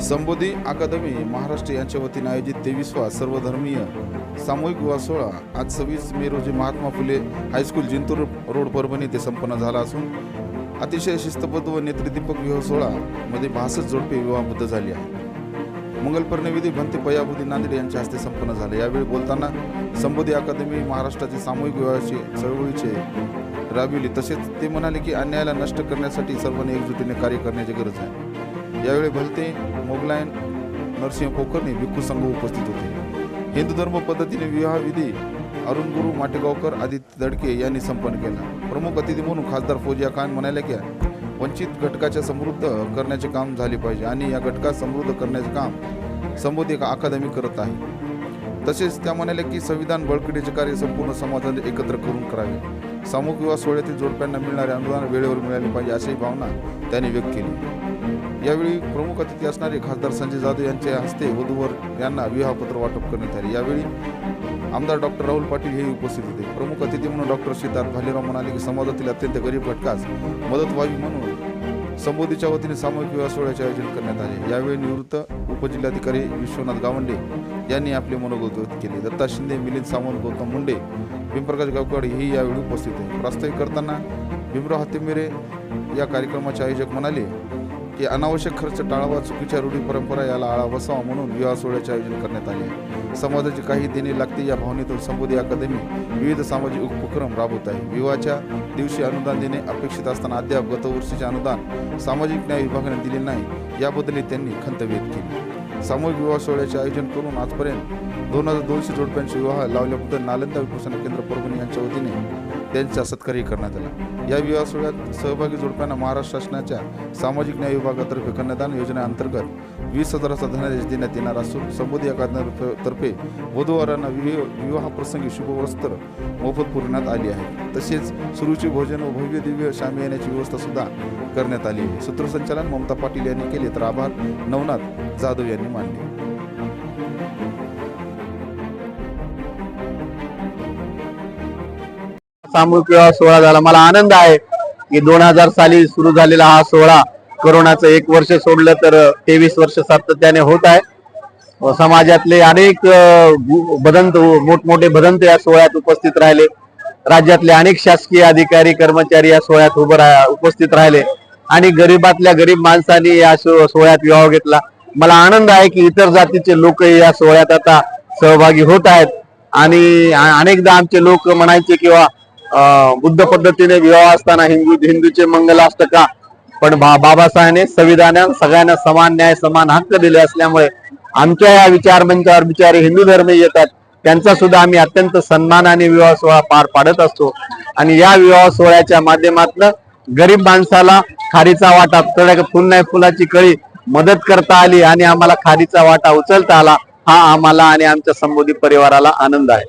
संबोधी अकादमी महाराष्ट्र यांच्या वतीने आयोजित तेवीसवा सर्वधर्मीय सामूहिक विवाह सोहळा आज सव्वीस मे रोजी Mahatma Phule high school Jintur road Parbhani ते संपन्न झाला असून अतिशय शिस्तबद्ध व नेत्रदीपक विवाह सोहळामध्ये बासष्ट जोडपे विवाहबद्ध झाली आहे मंगलपर्णविधी भंते पयाबुद्धी नांदेड यांच्या हस्ते संपन्न झाले. यावेळी बोलताना संबोधी अकादमी महाराष्ट्राचे सामूहिक विवाहाचे चळवळीचे राबविली तसेच ते म्हणाले की अन्यायाला नष्ट करण्यासाठी सर्वांनी एकजुटीने कार्य करण्याची गरज आहे. यावेळी भलते मोगलायन नरसिंह पोखरणे भिक्खू संघ उपस्थित होते. हिंदू धर्म पद्धतीने विवाह विधी अरुण गुरु माटेगावकर आदित्य दडके यांनी संपन्न केला. प्रमुख अतिथी म्हणून खासदार फौजिया खान म्हणाले की वंचित घटकाच्या समृद्ध करण्याचे काम झाले पाहिजे आणि या घटकात समृद्ध करण्याचे काम संबोधी अकादमी करत आहे. तसेच त्या म्हणाल्या की संविधान बळकटीचे कार्य संपूर्ण समाजाने एकत्र करून करावे. सामूहिक विवाह सोहळ्यातील जोडप्यांना मिळणारे अनुदान वेळेवर मिळाले पाहिजे अशी भावना त्यांनी व्यक्त केली. यावेळी प्रमुख अतिथी असणारे खासदार संजय जाधव यांच्या हस्ते वधूवर यांना विवाहपत्र वाटप करण्यात आले. यावेळी आमदार डॉक्टर राहुल पाटील हे उपस्थित होते. प्रमुख अतिथी म्हणून डॉक्टर सिद्धार्थ भालेराव म्हणाले की समाजातील अत्यंत गरीब घटकास मदत व्हावी म्हणून संबोधीच्या वतीने सामूहिक विवाह सोहळ्याचे आयोजन करण्यात आले. यावेळी निवृत्त उपजिल्हाधिकारी विश्वनाथ गावंडे यांनी आपले मनोगत व्यक्त केले. दत्ता शिंदे मिलिंद सावंत गौतम मुंडे भीमप्रकाश गावकड हे यावेळी उपस्थित होते. प्रास्ताविक करताना भीमराव हत्तीमेरे या कार्यक्रमाचे आयोजक म्हणाले की अनावश्यक खर्च टाळावा चुकीच्या रूढी परंपरा याला आळा बसावा म्हणून विवाह सोहळ्याचे आयोजन करण्यात आले. समाजाची काही देणे लागते या भावनेतून संबोधी अकादमी विविध सामाजिक उपक्रम राबवत आहे. विवाहाच्या दिवशी अनुदान देणे अपेक्षित असताना अद्याप गतवर्षीचे अनुदान सामाजिक न्याय विभागाने दिले नाही याबद्दल त्यांनी खंत व्यक्त केली. सामूहिक विवाह सोहळ्याचे आयोजन करून आजपर्यंत दोन हजार दोनशे जोडप्यांचे विवाह लावल्याबद्दल नालंदा विकसन केंद्र परभणी यांच्या वतीने त्यांचा सत्कारही करण्यात आला. या विवाह सोहळ्यात सहभागी जोडप्यांना महाराष्ट्र शासनाच्या सामाजिक न्याय विभागातर्फे कन्यादान योजनेअंतर्गत वीस हजाराचा धनादेश देण्यात येणार असून संबोधी अकादमीतर्फे वधूवरांना विवाह विवाहप्रसंगी शुभवस्त्र मोफत पुरवण्यात आली आहे. तसेच सुरुची भोजन व भव्य दिव्य शामी येण्याची व्यवस्था सुद्धा करण्यात आली आहे. सूत्रसंचालन ममता पाटील यांनी केले तर आभार. नवनाथ जाधव यांनी मानले. सामूहिक विवाह सोहळा झाला. मला आनंद आहे की दोन हजार साली सुरू झालेला हा सोहळा कोरोनाचं एक वर्ष सोडलं तर तेवीस वर्ष सातत्याने होत आहे. समाजातले अनेक भदंत मोठमोठे भदंत या सोहळ्यात उपस्थित राहिले. राज्यातले अनेक शासकीय अधिकारी कर्मचारी या सोहळ्यात उभं राहा उपस्थित राहिले आणि गरीबातल्या गरीब माणसांनी या सोहळ्यात विवाह घेतला. मला आनंद आहे की इतर जातीचे लोक या सोहळ्यात आता सहभागी होत आहेत आणि अनेकदा आमचे लोक म्हणायचे किंवा बुद्ध पद्धतीने विवाह असताना हिंदू हिंदूचे मंगल असतं का? पण बा बाबासाहेबांनी संविधानात सगळ्यांना समान न्याय समान हक्क दिले असल्यामुळे आमच्या या विचार मंचावर बिचारे हिंदू धर्म येतात. त्यांचा सुद्धा आम्ही अत्यंत सन्मानाने विवाह सोहळा पार पाडत असतो. आणि या विवाह सोहळ्याच्या माध्यमातून गरीब माणसाला खारीचा वाटा तडक फुल नाही फुलाची कळी मदत करता आली आणि आम्हाला खारीचा वाटा उचलता आला. हा आम्हाला आणि आमच्या संबोधित परिवाराला आनंद आहे.